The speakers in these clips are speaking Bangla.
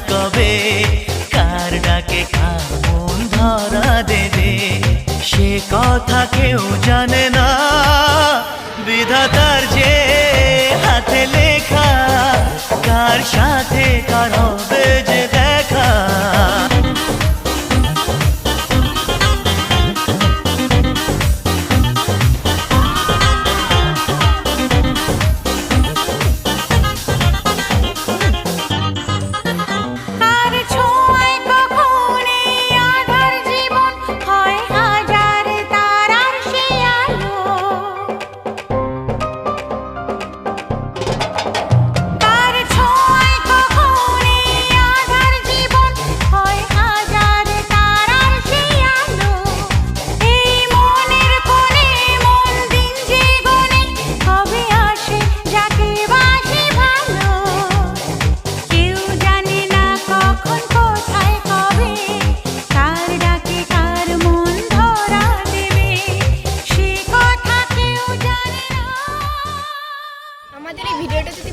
কবে? কার ডাকে কামন ধরা দেবে? সে কথা কেউ জানে না। বিধাতার যে হাতে লেখা, কার সাথে কার হবে যে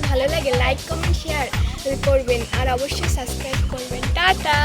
ভালো লাগে লাইক কমেন্ট শেয়ার করবেন। আর অবশ্যই সাবস্ক্রাইব করবেন। টাটা!